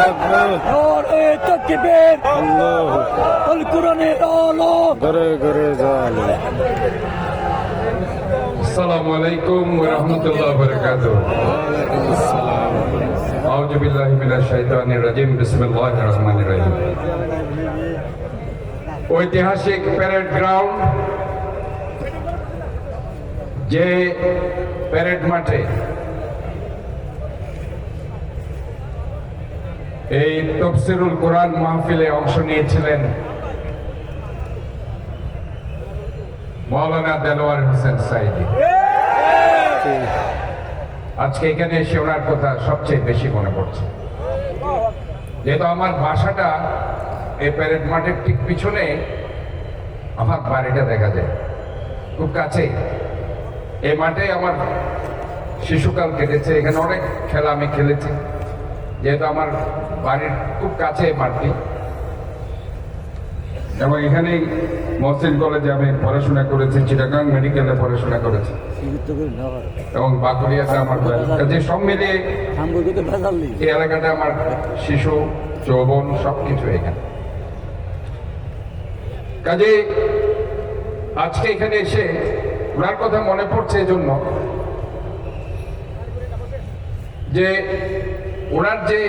নারে তাকবীর আল্লাহ আল কোরআনের আলো ঘরে ঘরে জালো السلام عليكم ورحمة الله وبركاته أعوذ بالله من الشيطان الرجيم بسم الله الرحمن الرحيم ঐতিহাসিক প্যারেড গ্রাউন্ড যে প্যারেড মাঠে এই তফসিরুল কোরআন মাহফিলে অংশ নিয়েছিলেন মৌলানা দেলোয়ার হোসেন সাইদি। আজকে এখানে এসে ওনার কথা সবচেয়ে বেশি মনে পড়ছে। যেহেতু আমার বাসাটা এই প্যারেড মাঠের ঠিক পিছনে আমার বাড়িটা দেখা যায়। খুব কাছে। এই মাঠে আমার শিশুকাল কেটেছে, এখানে অনেক খেলা আমি খেলেছি। যেহেতু আমার বাড়ির খুব কাছে এই এবং এখানেই মহসিন কলেজে আমি পড়াশোনা করেছি চিটাগাং মেডিকেলে পড়াশোনা করেছি। এবং বাকুড়িয়াতে আমার কাজে সব মিলিয়ে এই এলাকাটা আমার শিশু যৌবন সব কিছু এখানে। কাজে আজকে এখানে এসে ওনার কথা মনে পড়ছে এজন্য যে ওনার যে